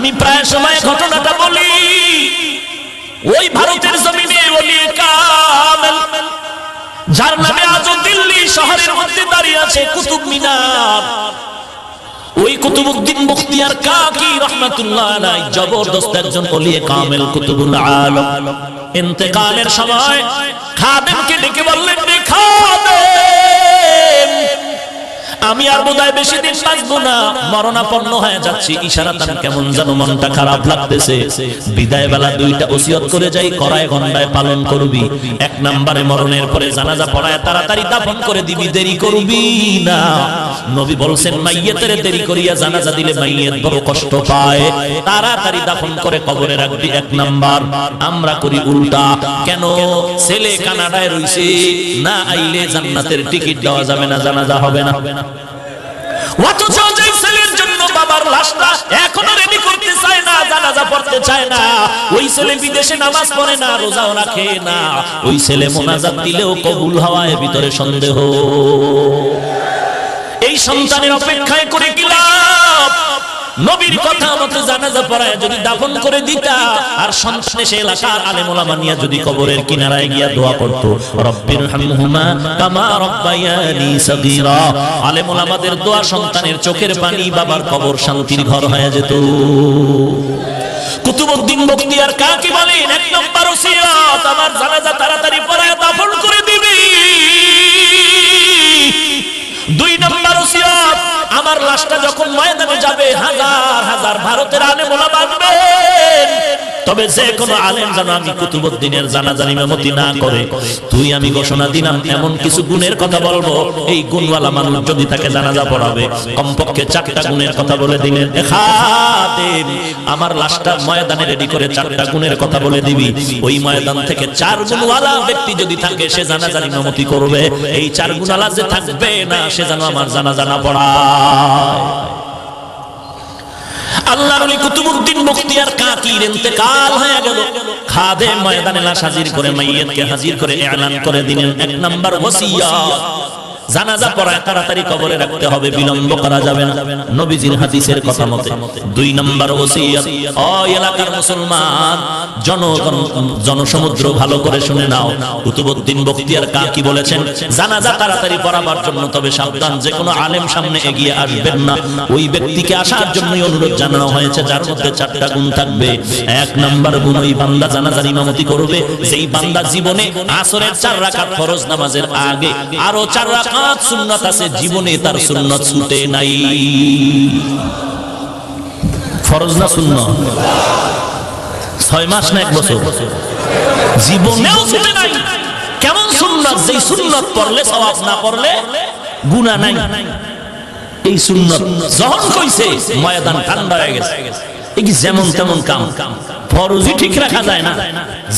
আমি প্রায় সময় ঘটনাটা বলি। ওই ভারতের জমিনে ওলি কামেল, যার নামে আজও দিল্লি শহরের মধ্যে দাঁড়িয়ে আছে কুতুব মিনার। ওই কুতুবউদ্দিন মুখতিয়ার কাকি রহমাতুল্লাহ আলাই জবরদস্ত একজন ওলিয়ে কামেল কুতুবুল আলম। ইন্তেকালের সময় খাদেমকে ডেকে বললেন খাদেম আমি আর বোধহয় বেশি দিন বাঁচবো না। মরণাপন্ন হয়ে যাচ্ছি। ইশারা তার কেমন যেন মনটা খারাপ লাগতেছে। বিদায় বেলা দুইটা ওসিয়ত করে যাই করায় ঘন্টায় পালন করবি। এক নম্বরে মরণের পরে জানাজা পড়ায় তাড়াতাড়ি দাফন করে দিবি। দেরি করবি না। নবী বলছেন, মাইয়েতের দেরি করিয়া জানাজা দিলে মাইয়েত বড় কষ্ট পায়। তাড়াতাড়ি দাফন করে কবরে রাখবি এক নাম্বার। আমরা করি উল্টা। কেন? ছেলে কানাডায় রইছে। না আইলে জান্নাতের টিকিট দেওয়া যাবে না, জানাজা হবে না। অথচ যে ছেলের জন্য বাবার লাশটা এখনও রেডি করতে চায় না, জানাজা পড়তে চায় না। ওই ছেলে বিদেশে নামাজ পড়ে না, রোজাও রাখে না। ওই ছেলে মোনাজাত দিলেও কবুল হওয়ায় ভিতরে সন্দেহ। এই সন্তানের অপেক্ষায় করে কি লাভ? নবীর কথা মতো জানাজা পড়ায় যদি দাফন করে দিতা আর সন্তানে সে এলাকার আলেম ওলামা নিয়ে যদি কবরের কিনারায় গিয়া দোয়া করত রব্বির হামহুমা কামা রব্বায়ানি সগীরা। আলেম ওলামাদের দোয়া সন্তানের চোখের পানি বাবার কবর শান্তির ঘর হয়ে যেত। কুতুবউদ্দিন বখতিয়ার কাকে বলেন এক নম্বর ওসিয়ত আমার জানাজা তাড়াতাড়ি পড়ায় দাফন করে দিবি। দুই নম্বর আমার লাশটা যখন ময়দানে যাবে হাজার হাজার ভারতের আনে মোলা আসবেন তবে যে কোনো আলেম যেন আমি কুতুবুদ্দিনের জানাজার ইমামতি না করে তুই আমি ঘোষণা দিলাম এমন কিছু গুণের কথা বলব এই গুণওয়ালা মানুষ যদি তাকে জানাজা পড়াবে কমপক্ষে চারটা গুণের কথা বলে দিলেন খাদেম, আমার লাশটা ময়দানে রেডি করে চারটা গুণের কথা বলে দিবি ওই ময়দান থেকে চার গুণওয়ালা ব্যক্তি যদি থাকে সে জানাজার ইমামতি করবে এই চার গুণওয়ালা যে থাকবে না সে যেন আমার জানাজা না পড়ায় আল্লাহর ওলি কুতুবউদ্দিন মুক্তিয়ার কাকির ইন্তেকাল হয়ে গেল। খাদে ময়দানে লাশ হাজির করে, মাইয়াতকে হাজির করে اعلان করে দিলেন। এক নাম্বার ওসিয়ত জানাজা পড়ায় তাড়াতাড়ি কবরে রাখতে হবে, বিলম্ব করা যাবে না। নবীজির হাদিসের কথা মতে, দুই নাম্বার ওসিয়ত ও এলাকার মুসলমান, জনগণ, জনসমুদ্র ভালো করে শুনে নাও। কুতুবউদ্দিন বখতিয়ার কাকি বলেছেন, জানাজা তাড়াতাড়ি পড়াবার জন্য তবে সাবধান যে কোনো আলেম সামনে এগিয়ে আসবেন না। ওই ব্যক্তিকে আসার জন্যই অনুরোধ জানানো হয়েছে, যার মধ্যে চারটা গুণ থাকবে। এক নাম্বার গুণ, ওই বান্দা জানাজার ইমামতি করবে। যেই বান্দা জীবনে আসরের চার রাকাত ফরজ নামাজের আগে, আরও চার রাকাত সুন্নাত আছে, জীবনে তার সুন্নাত ছুটে নাই। ফরজ না সুন্নাত? ছয় মাস না এক বছর? জীবনেও ছুটে নাই। কেমন সুন্নাত? যেই সুন্নাত পড়লে, সওয়াব না পড়লে গুনাহ নাই। এই সুন্নত যখন কইছে, ময়দান ঠান্ডা হয়ে গেছে। এই কি যেমন তেমন কাম। ফরজি ঠিক রাখা যায় না।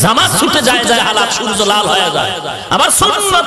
জামাত ছুটে যায় যায়, হালাত সূর্য লাল হয়ে যায়। আবার সুন্নত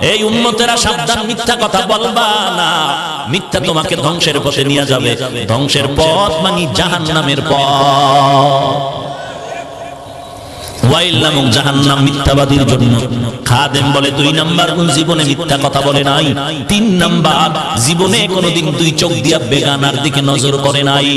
এই সাবধান, মিথ্যা কথা বলবা না। মিথ্যা তোমাকে ধ্বংসের পথে নিয়ে যাবে। ধ্বংসের পথ মানে পথ। ওয়াইল নামক জাহান্নাম মিথ্যাবাদীর জন্য। খাদেম বলে দুই নাম্বার জীবনে মিথ্যা কথা নাই। তিন নাম্বার, জীবনে কোনোদিন দুই চোখ দিয়া বেগানার দিকে নজর করে নাই।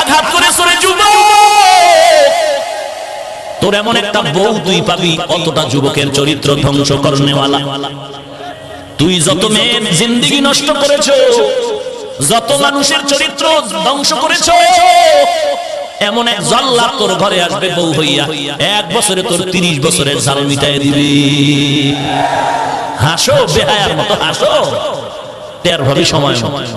আঘাত করে সরে যুবক। তোর এমন একটা বউ তুই পাবি, অতটা যুবকের চরিত্র ধ্বংস করনেওয়ালা তুই যত মেয়ের জিন্দিগি নষ্ট করেছ, যত মানুষের চরিত্র ধ্বংস করেছ, এমন এক জল্লাদ তোর ঘরে আসবে বউ হইয়া। এক বছরে তোর তিরিশ বছরের জাল মিটাই দিবি। হাসো, বেহায়ার মতো হাসো। তের ভাবি সময় সময়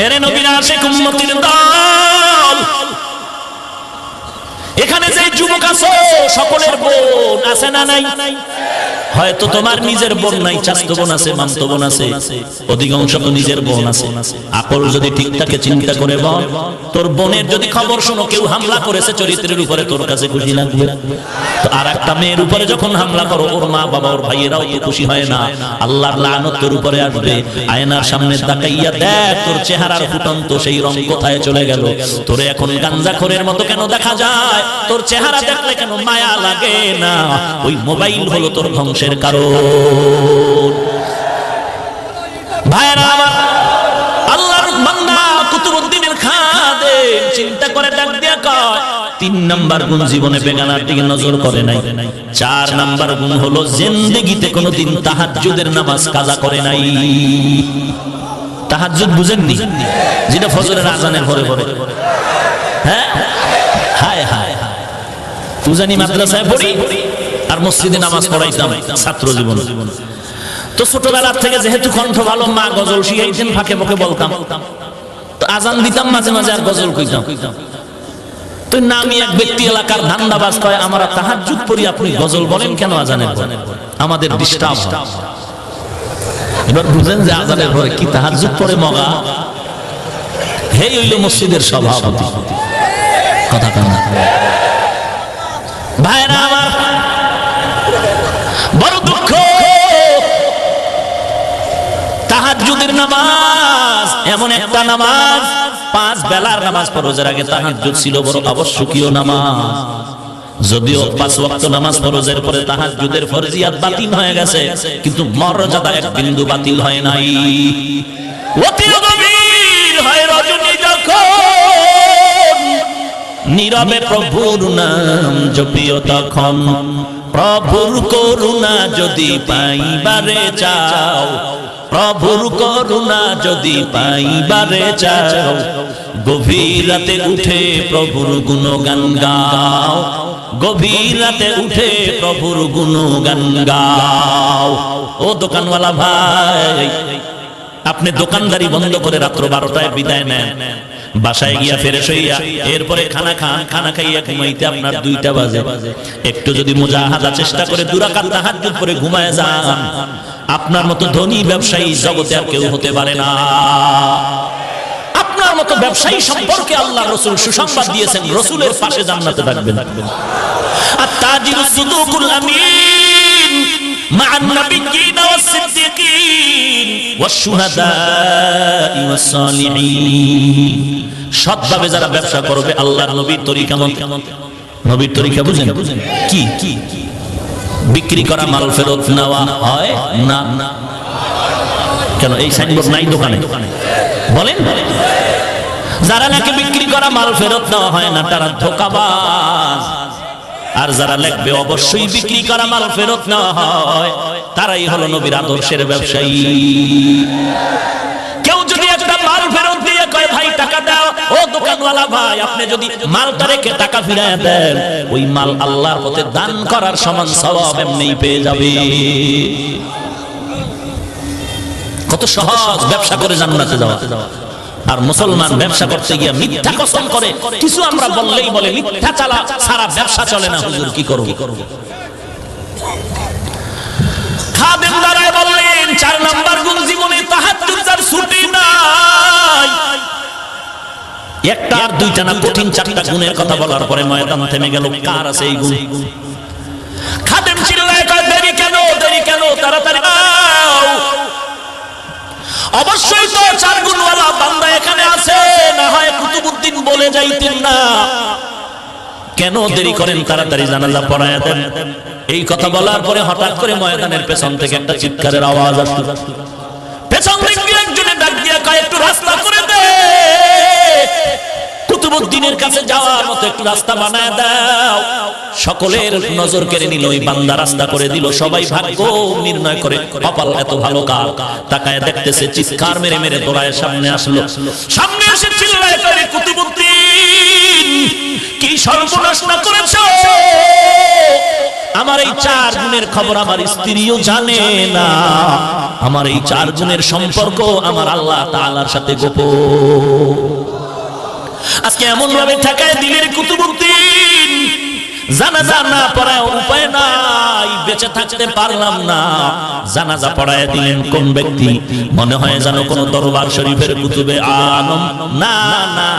এরে নবীন আসে কুম্মতির দল। এখানে যে যুবক আছো সকলের বোন আছে না নাই? হয়তো তোমার নিজের বোন নাই চাস্ত বোন আছে, মামত বোন আছে, অধিকাংশ তো নিজের বোন আছে। আকল যদি ঠিক থাকে, চিন্তা করে বল। তোর বোনের যদি খবর শোনো, কেউ হামলা করেছে, চরিত্রের উপরে তোর কাছে খুশি লাগবে। তো আর একটা মেয়ের উপরে যখন হামলা করো, ওর মা বাবা, ওর ভাইয়েরাও তো খুশি হয় না। আল্লাহর লানত তোর উপরে আসবে। আয়নার সামনে তাকাইয়া দেখ, তোর চেহারার ফুটন্ত সেই রং কোথায় চলে গেল। তোরে এখন গাঞ্জা খোরের মতো কেন দেখা যায়? তোর চেহারা দেখলে কেন মায়া লাগে না? ওই মোবাইল হলো তোর ধ্বংসের কারণ। ভাইরা আমার আল্লাহর বান্দা কুতুবউদ্দিনের খাদেম, চিন্তা করে ডাক দিয়া কয়, তিন নাম্বার গুণ জীবনে বেগানার দিকে নজর করে নাই। চার নাম্বার গুণ হলো কোনোদিন তাহাজ্জুদের নামাজ কাজা করে নাই। তাহাজ্জুদ বুঝেননি? যেটা ফজরের হ্যাঁ? হায় হায়। তুজানি মাদ্রাসায় পড়ি? আর মসজিদে নামাজ পড়াইতাম ছাত্র জীবন। তো ছোটবেলার থেকে যেহেতু কণ্ঠ ভালো মা গজল শিখাইতেন ফাঁকে ফাঁকে বলতাম। তো আজান দিতাম মাঝে মাঝে আর গজল কইতাম। তো নামি এক ব্যক্তি এলাকার ধান্দাবাজ কয় আমরা তাহাজ্জুদ পড়ি আপনি গজল বলেন কেন আজানের আমাদের ডিস্টার্ব এবার বুঝেন যে আজানের পরে কি তাহাজ্জুদ পড়ে মগা? হেই হইল মসজিদের সভাপতি। কথা কান্না ভাইরা তাহাজ্জুদের নামাজ, এমন একটা নামাজ, পাঁচ বেলার নামাজ ফরজের আগে তাহাজ্জুদ ছিল বড় আবশ্যকীয় নামাজ। যদিও পাঁচ ওয়াক্ত নামাজ ফরজের পরে তাহাজ্জুদের ফরজিয়াত বাতিল হয়ে গেছে, কিন্তু মর্যাদা এক বিন্দু বাতিল হয় নাই। অতি গভীর হয় রজনী যখন, নীরবে প্রভুর নাম জপিও তখন। প্রভুর করুণা যদি পাইবারে চাও প্রভুর করুণা যদি পাইবারে চাও, গভীর রাতে উঠে প্রভুর গুণগান গাও। গভীর রাতে উঠে প্রভুর গুণগান গাও। ও দোকানওয়ালা ভাই, আপনি দোকানদারি বন্ধ করে রাত্র বারোটায় বিদায় নেন। বাসায় গিয়া ফেরেশ হইয়া এরপরে খানা খান, খানা খাইয়া ঘুমাইতে আপনার দুইটা বাজে। একটু যদি মুজাহাদা চেষ্টা করে দুরাকাত তাহাজ্জুদ পরে ঘুমায় যান। আপনার মতো ধনী ব্যবসায়ী জগতে আর কেউ হতে পারে না আপনার মতো ব্যবসায়ী সম্পর্কে আল্লাহ রসুল সুসংবাদ দিয়েছেন রসুলের পাশে জান্নাতে থাকবেন আর তাজির সুদুকুল আমিন مع النبيين والصديقين والشهداء والصالحين সৎভাবে যারা ব্যবসা করবে আল্লাহর নবীর তরিকা মতে নবীর তরিকা বুঝেন কি কি বিক্রি করা মাল ফেরত নেওয়া হয় না? কেন, এই সাইনবোর্ড নাই দোকানে? বলেন। যারা নাকি বিক্রি করা মাল ফেরত নেওয়া হয় না, তারা ধোকাবাজ। আর যারা লেখবে, অবশ্যই বিক্রি করা মাল ফেরত নেওয়া হয় তারাই হলো নবীর আদর্শের ব্যবসায়ী। কেউ যদি একটা মাল ফেরত দিয়ে কয়, ভাই, টাকা দাও দোকানওয়ালা ভাই, আপনি যদি মালটা রেখে টাকা দেন, ওই মাল আল্লাহর পথে দান করার সমান সওয়াব এমনিই পেয়ে যাবে। কত সহজ ব্যবসা করে জান্নাতে যাওয়া। আর মুসলমান ব্যবসা করতে গিয়ে মিথ্যা কসম করে, কিছু আমরা বললেই বলে, মিথ্যা চালা সারা ব্যবসা চলে না, হুজুর কি করব? খাদেম দাঁড়ায় বললেন, চার নাম্বার গুণ জীবনে তাহাজ্জুদ তার ছুটি নাই। একটা আর দুইটা না, কঠিন চারটা গুণের কথা বলার পরে ময়দান থেমে গেল। কার আছে এই গুণ? খাদেম চিল্লায় কয়, দেরি কেন দেরি কেন, তাড়াতাড়ি আও অবশ্যই তো চার গুণওয়ালা বান্দা এখানে আছে, না হয় বলে যাইতেন না। কেন দেরি করেন, তাড়াতাড়ি জানাজা পড়ায় দেন। এই কথা বলার পরে হঠাৎ করে ময়দানের পেছন থেকে একটা চিৎকারের আওয়াজ আসলো। পেছন দিয়ে একজনে ডাক দিয়া কয়, একটু রাস্তা বানায় দাও। সকলের নজর কেড়ে নিল, ওই বান্দা রাস্তা করে দিল। সবাই ভাগ্য নির্ণয় করে, কপাল এত ভালো তাকায় দেখতেছে, চিৎকার মেরে মেরে সামনে আসলো। সামনে এসে চিল্লায় করে কি সর্বনাশ না আমার এই চার খবর আমার স্ত্রীও জানে না। আমার এই চার সম্পর্ক আমার আল্লাহ তাআলার সাথে গোপন। আজকে এমন ভাবে ঠেকায় দিলের কুতুবুদ্দিন। জানাজা না পড়ায় উপায় নাই, বেঁচে থাকতে পারলাম না। জানাজা পড়ায় দিলেন কোন ব্যক্তি? মনে হয় যেন কোন দরবার শরীফের কুতুবে না না,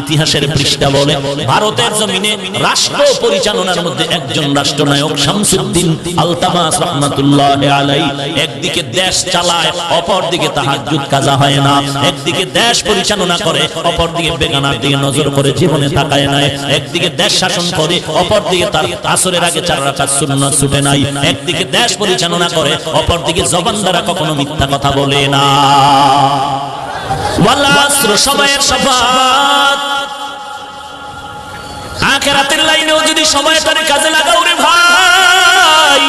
ইতিহাসের পৃষ্ঠা বলে ভারতের জমিনে রাষ্ট্র পরিচালনার মধ্যে একজন রাষ্ট্রনায়ক শামসুদ্দিন আলতামাস রহমাতুল্লাহ আলাই একদিকে দেশ চালায় অপর দিকে কাজা হয় না। একদিকে দেশ পরিচালনা করে অপর দিকে বেগানার দিকে নজর করে জীবনে তাকায় নাই। একদিকে দেশ শাসন করে অপর দিকে তার আসরের আগে চার রাকাত সুন্নাত ছুটে নাই। একদিকে দেশ পরিচালনা করে জবান দ্বারা কখনো মিথ্যা কথা বলে না। ওয়াল আসর সময়ের লাইনেও যদি সময়টারে কাজে লাগাও রে ভাই।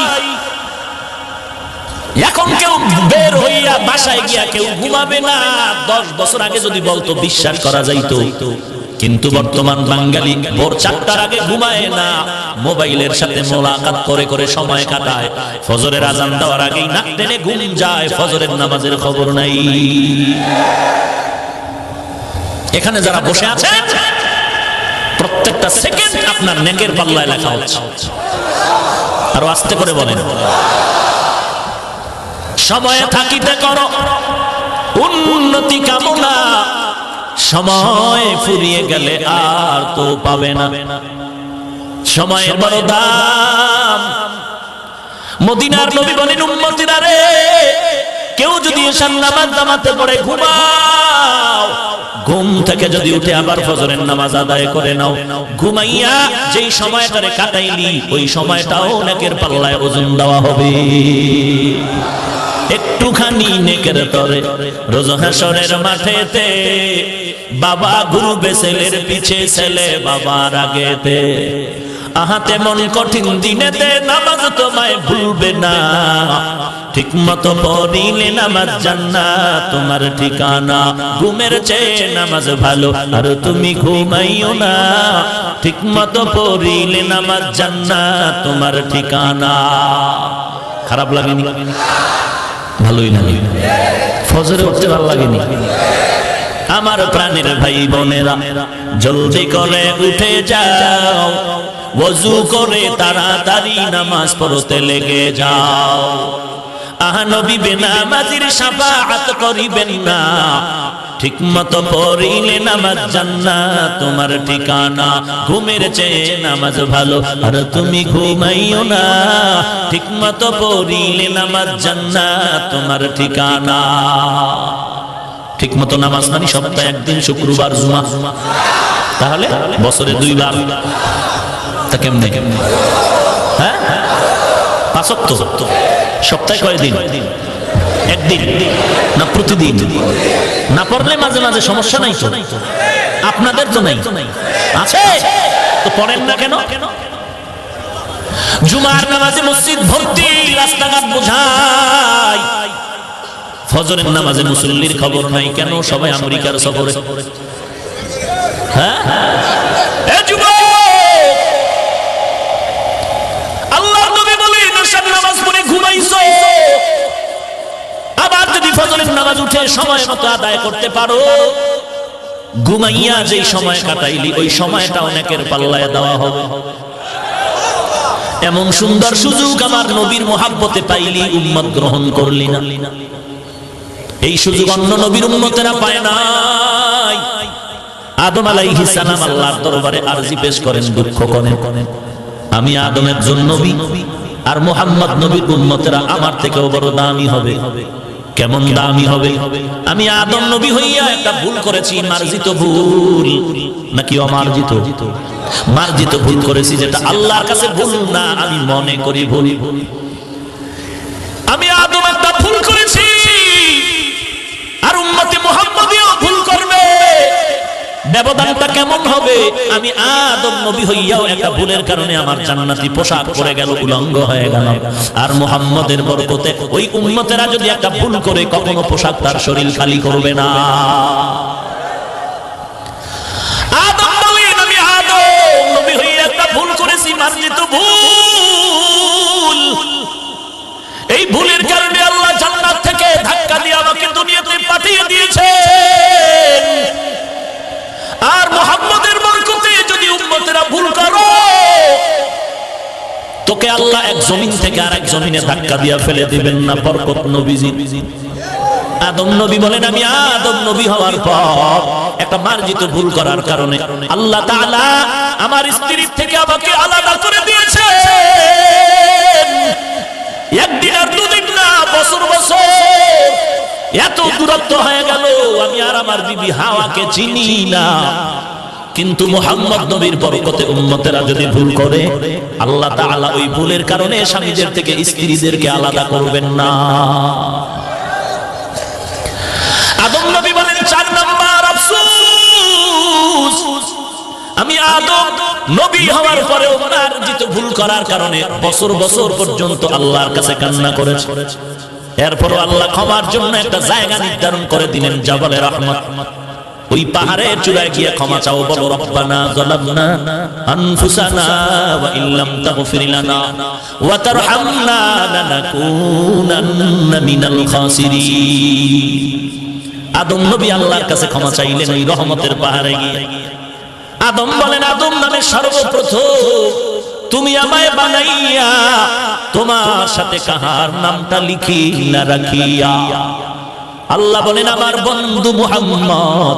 এখন কেউ বের হইয়া বাসায় গিয়া কেউ ঘুমাবে না। দশ বছর আগে যদি বলতো, বিশ্বাস করা যাইতো। কিন্তু বর্তমান বাঙালি ভোর চারটার আগে ঘুমায় না। মোবাইলের সাথে মোলাকাত করে করে সময় কাটায়। ফজরের আজান দেওয়ার আগেই নাক টেনে ঘুম যায়। ফজরের নামাজের খবর নাই। এখানে যারা বসে আছেন প্রত্যেকটা সেকেন্ড আপনার নেকের পাল্লায় লেখা হচ্ছে। আরও আস্তে করে বলেন। সময়ে থাকিতে করো। উন্নতি কামনা সময় ফুরিয়ে গেলে আর তো পাবে না। সময়ের বড় দাম। মদিনার নবী বলেন, উম্মতিরা রে, কেউ যদি এসান নামাজ নামাতে পড়ে ঘুমাও, ঘুম থেকে যদি উঠে আবার ফজরের নামাজ আদায় করে নাও, ঘুমাইয়া যেই সময়টারে কাটাইলি, ওই সময়টাও নেকের পাল্লায় ওজন দেওয়া হবে। একটুখানি নেকের তরে, রোজ হাসরের মাঠেতে বাবা ঘুরবে ছেলের পিছে, ছেলে বাবার আগেতে। আহাতে মন কঠিন দিনেতে নামাজ তোমায় ভুলবে না। ঠিক মতো পড়িলে নামাজ জান্না তোমার ঠিকানা। ঘুমের চেয়ে নামাজ ভালো, আর তুমি ঘুমাইও না। ঠিক মতো পড়িলে নামাজ জান্না তোমার ঠিকানা। খারাপ লাগেনি? ভালোই লাগে। ফজরে উঠতে ভালো লাগেনি। আমার প্রাণের ভাই বোনেরা, জলদি করে উঠে যাও, ওযু করে তাড়াতাড়ি নামাজ পড়তে লেগে যাও। আহা নবী, বেনামাজির শাফাআত করিবেন না। ঠিক মতো পড়িলে নামাজ জান্নাত, তোমার ঠিকানা, ঘুমের চেয়ে নামাজ ভালো। আর তুমি ঘুমাইও না ঠিক মতো পড়িলে নামাজ জান্নাত, তোমার ঠিকানা। ঠিক মতো নামাজ মানে সপ্তাহে একদিন, শুক্রবার, জুমা। তাহলে বছরে দুইবার। তা কেমনে? হ্যাঁ? পাঁচক তো সপ্তাহে কয়দিন? একদিন, না প্রতিদিন, না পড়লে মাঝে মাঝে সমস্যা নাই তো। আপনাদের তো নাই। আছে? তো পড়েন না কেন? জুমার নামাজে মসজিদ ভর্তি, রাস্তাঘাট বোঝাই। ফজরের নামাজে মুসল্লির খবর নাই কেন? সবাই আমেরিকার সফরে। হ্যাঁ এ যুবক! আল্লাহর নবী বলেন, এশার নামাজ পড়ে ঘুমাইছো। আবার যদি ফজরের নামাজ উঠে সময় মতো আদায় করতে পারো। ঘুমাইয়া যেই সময় কাটাইলি, ওই সময়টা অনেকের পাল্লায় দেওয়া হবে। এমন সুন্দর সুযোগ আমার নবীর মোহাব্বতে পাইলি, উম্মত গ্রহণ করলি না। এই সুযোগ অন্য নবীর উম্মতেরা পায় নাই। আদম আলাইহিস সালাম আল্লাহর দরবারে আরজি পেশ করেন, দুঃখ করেন। আমি আদম একজন নবী, আর মোহাম্মদ নবীর উম্মতেরা আমার থেকেও বড় দামি হবে। কেমন দামি হবে? আমি আদম নবী হইয়া একটা ভুল করেছি, মার্জিত ভুল। নাকি অমার্জিত? মার্জিত ভুল করেছি যেটা আল্লাহর কাছে ভুল না, আমি মনে করি ভুল। ব্যবধানটা কেমন হবে? আমি আদম নবী হইয়াও একটা ভুলের কারণে আমার জান্নাতি পোশাক পরে গেল, উলঙ্গ হয়ে গেল। আর মুহাম্মদের বরকতে ওই উম্মতেরা যদি একটা ভুল করে, কখনো পোশাক তার শরীর খালি করবে না। এই ভুলের কারণে আল্লাহ জান্নাত থেকে ধাক্কা দিয়ে আমাকে দুনিয়াতে পাঠিয়ে দিয়েছেন তোকে আল্লাহ এক জমিন থেকে আর এক জমিনে ধাক্কা দিয়া ফেলে দিবেন না, বরকত নবীজি। আদম নবী বলেন, আমি আদম নবী হওয়ার পর একটা মার্জিত ভুল করার কারণে আল্লাহ তাআলা আমার স্ত্রীর থেকে আমাকে আলাদা করে দিয়েছে একদিন আর দুদিন না, বছর বছর। এত দূরত্ব হয়ে গেল, আমি আর আমার বিবি হাওয়াকে চিনি না। কিন্তু মোহাম্মদ নবীর বরকতে উম্মতেরা যদি ভুল করে, আল্লাহ তাআলা ওই ভুলের কারণে স্বামীদের থেকে স্ত্রীদেরকে আলাদা করবেন না। আদম নবী বলেন, চার নাম্বার আফসোস, আমি আদম নবী হওয়ার পরেও মার্জিত ভুল করার কারণে বছর বছর পর্যন্ত আল্লাহর কাছে কান্না করেছে। এরপরও আল্লাহ ক্ষমার জন্য একটা জায়গা নির্ধারণ করে দিলেন জাবালে রহমত। ওই পাহাড়ের চূড়ায় গিয়ে ক্ষমা চাও, বলো, রব্বানা যালামনা আনফুসানা ওয়া ইল্লাম তাগফির লানা ওয়া তারহামনা লানাকুনান্না মিনাল খাসিরিন. আদম নবী আল্লাহর কাছে ক্ষমা চাইলেন ওই রহমতের পাহাড়ে গিয়ে। আদম বলেন, আদম নামে সর্বপ্রথম তুমি আমায় বানাইয়া তোমার সাথে কাহার নামটা লিখিলা রাখিয়া। আল্লাহ বলেন, আমার বন্ধু মুহাম্মদ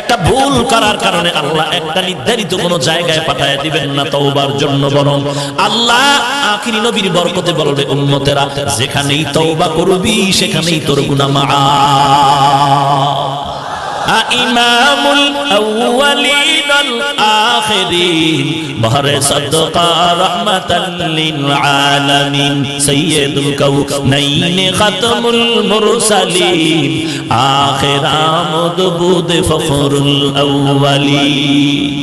একটা ভুল করার কারণে আল্লাহ একটা নির্ধারিত কোন জায়গায় পাঠায় দিবেন না তওবার জন্য বরং আল্লাহ আখিরি নবীর বরকতে বলবে, উম্মতেরা, যেখানেই তওবা করবি, সেখানেই তোর গুনাহ মাআফ ইমামুল আউয়ালিন আখিরিন, বহরে সাদকা রাহমাতাল লিল আলামিন সাইয়্যিদুল কাউনাইন খাতামুল মুরসালিন আখিরামুদ বুদ ফখরুল আউয়ালিন।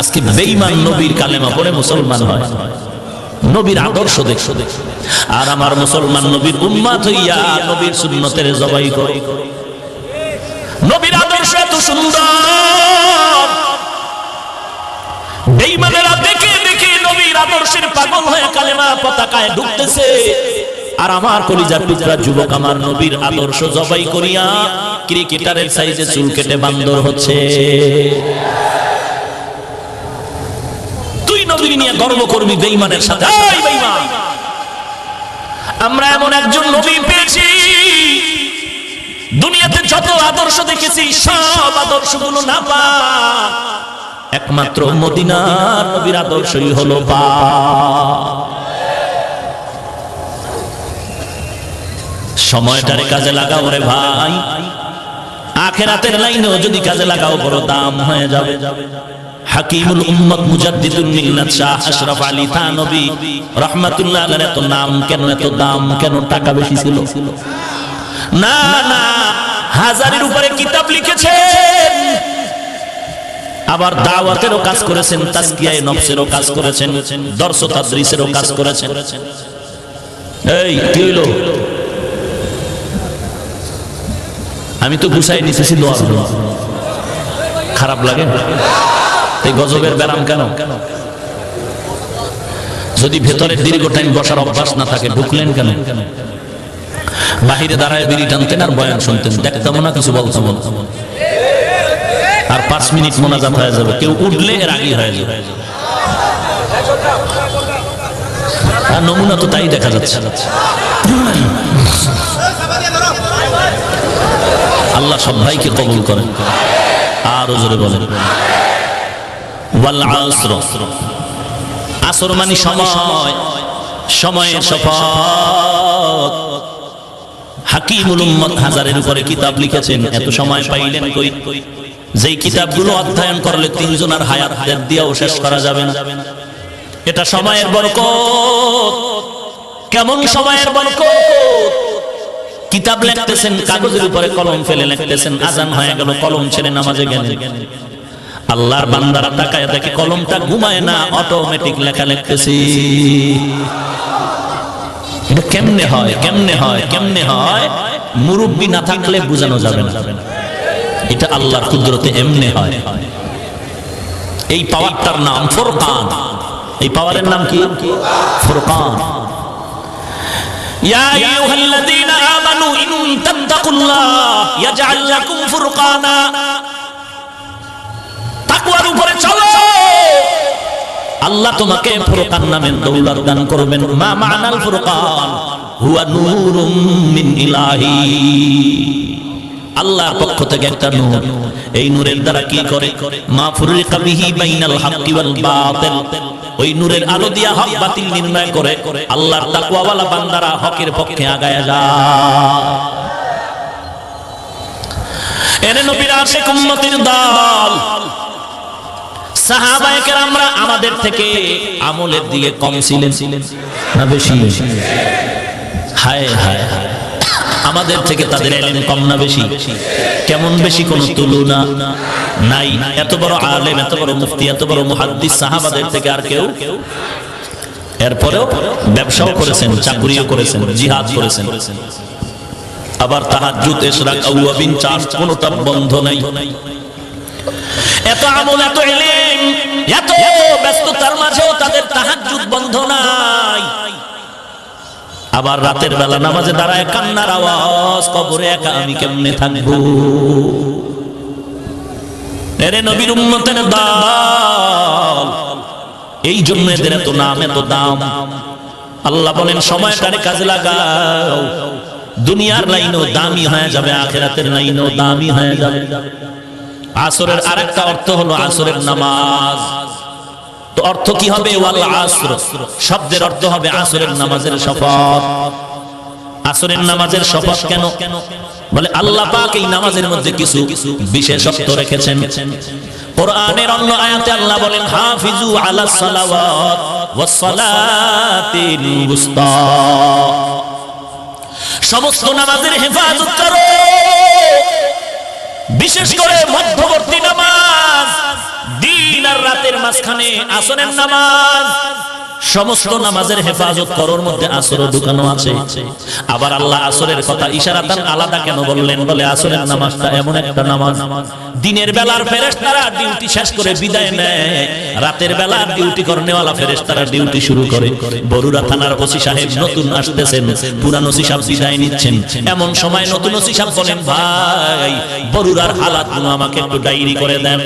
আজকে বেঈমান নবীর কালেমা পড়ে মুসলমান হয়। নবীর আদর্শ দেখো। আর আমার মুসলমান নবীর উম্মাত হইয়া নবীর সুন্নতের জবাই করে। নবীর আদর্শ এত সুন্দর। বেঈমানেরা দেখে দেখে নবীর আদর্শের পাগল হয়ে কালেমা পতাকায় ঢুকতেছে। আর আমার কলিজার টুকরা যুবক আমার নবীর আদর্শ জবাই করিয়া ক্রিকেটারের সাইজে চুল কেটে বান্দর হচ্ছে। তুই নবীর নিয়ে গর্ব করবি বেঈমানের সাথে। আমরা এমন একজন নবী পেয়েছি। দুনিয়াতে যত আদর্শ দেখেছি, সব আদর্শগুলো না পা। একমাত্র মদিনার নবীর আদর্শই হলো পা। সময়টারে কাজে লাগাও রে ভাই। আখেরাতের লাইনেও যদি কাজে লাগাও, বড় দাম হয়ে যাবে। হাকিমুল উম্মত মুজাদ্দিদুল মিল্লাত শাহ আশরাফ আলী থানবী, রাহমাতুল্লাহ আলাইহি এত নাম কেন, এত দাম কেন, টাকা বেশি ছিল? না না, হাজারের উপরে কিতাব লিখেছেন। আবার দাওয়াতেরও কাজ করেছেন তাসকিয়ায়ে নফসেরও কাজ করেছেন দর্শ তাদরিসেরও কাজ করেছেন। এই, কি হইল? আমি তো গুছাই নিতেছি দোয়া খারাপ লাগে? এই গজবের ব্যারাম কেন? যদি ভেতরে দীর্ঘ টাইম বসার অভ্যাস না থাকে, ঢুকলেন কেন? বাহিরে দাঁড়ায় বিড়ি টানতেন আর বয়ান শুনতেন। দেখতাম না কিছু বলতাম না। আর পাঁচ মিনিট মোনাজাত হয়ে যাবে। কেউ উঠলে এর আগেই হয়ে যাবে। আর নমুনা তো তাই দেখা যাচ্ছে। আল্লাহ সব ভাইকে কবুল করেন। আরও জোরে বলেন। আসর। মানে সময়। সময়ের শপথ হাকিমুল উম্মত হাজারের উপরে কিতাব লিখেছেন, এত সময় পাইলেন কই? যেই কিতাবগুলো অধ্যয়ন করলে তিনজন আর হায়াত দিয়েও শেষ করা যাবে না। এটা সময়ের বরকত। কেমন সময়ের বরকত? কিতাব লিখতেছেন, কাগজের উপরে কলম ফেলে লিখতেছেন, আজান হয়ে গেল, কলম ছেড়ে নামাজে গেলেন। আল্লাহর বান্দারা তাকায় দেখে কলমটা ঘুমায় না অটোমেটিক লেখা লিখতেছি। এটা কেমনে হয় কেমনে হয় কেমনে হয় মুরব্বী না থাকলে বোঝানো যাবে না এটা আল্লাহর কুদরতে এমনে হয় এই পাওয়ারটার নাম ফুরকান এই পাওয়ারের নাম কি ফুরকান يا أيها الذين آمنوا إن تتقوا الله يجعل لكم فرقانا তাকওয়ার উপরে চলো আল্লাহ তোমাকে ফুরকান নামের দৌলত দান করবেন। মা মানাল ফুরকান, হুয়া নূরুম মিন ইলাহি। আল্লাহর পক্ষ থেকে একটা নূর। এই নূরের দ্বারা কি করে? মা ফুরিকা বিহি বাইনাল হাক্কি ওয়াল বাতিল। ওই নূরের আলো দিয়া হক বাতিল নির্ণয় করে আল্লাহর তাকওয়াওয়ালা বান্দারা হকের পক্ষে আগায় যায়। এনে নবীর আশিক উম্মতের দল। সাহাবায়ে কেরামরা আমাদের থেকে আমলের দিকে কম ছিলেন। না বেশি? হায় হায় হায়। আমাদের থেকে তাদের কম না বেশি? কেমন বেশি কোন তুলনা নাই? এত বড় আলেম, এত বড় মুফতি, এত বড় সাহাবাদের থেকে আর কেউ? এরপরেও ব্যবসাও করেছেন, চাকরিও করেছেন, জিহাদ করেছেন। আবার কোনটা বন্ধ নাই। এত আমল, এত ব্যস্ততার মাঝেও তাদের তাহাজ্জুদ বন্ধ নাই। আবার রাতের বেলা নামাজে দাঁড়ায় কান্নার আওয়াজ, কবরে একা আমি কেমনে থাকব? কাজে দুনিয়ার লাইনও দামি হয়ে যাবে, আখেরাতের লাইনও দামি হয়ে যাবে। আসরের আরেকটা অর্থ হলো আসরের নামাজ। তো অর্থ কি হবে? শব্দের অর্থ হবে আসরের নামাজের শপথ। আসরের নামাজের শপথ কেন? বলে আল্লাহ পাক এই নামাজের মধ্যে কিছু কিছু বিশেষত্ব রেখেছেন। কোরআনের অন্য আয়াতে আল্লাহ বলেন, হাফিজু আলা সালাওয়াত ওয়াস সালাতিল উস্তা সমস্ত নামাজের হেফাজত করো। বিশেষ করে মধ্যবর্তী নামাজ। আর রাতের মাঝখানে আসরের নামাজ। সমস্ত নামাজের হেফাজত করোর মধ্যে আসরও ঢুকানো আছে। আবার আল্লাহ আসরের কথা ইশারাতান আলাদা কেন বললেন? বলে আসরের নামাজটা এমন একটা নামাজ। দিনের বেলার ফেরেশতারা ডিউটি শেষ করে বিদায় নেয়। রাতের বেলার ডিউটি করনেওয়ালা ফেরেশতারা ডিউটি শুরু করে। বরুড়া থানার ওসি সাহেব নতুন আসতেছেন। পুরান ওসি সাহেব বিদায় নিচ্ছেন। এমন সময় নতুন ওসি সাহেব বলেন, ভাই, বরুড়ার হালাত আমাকে একটু ডায়েরি করে দেন।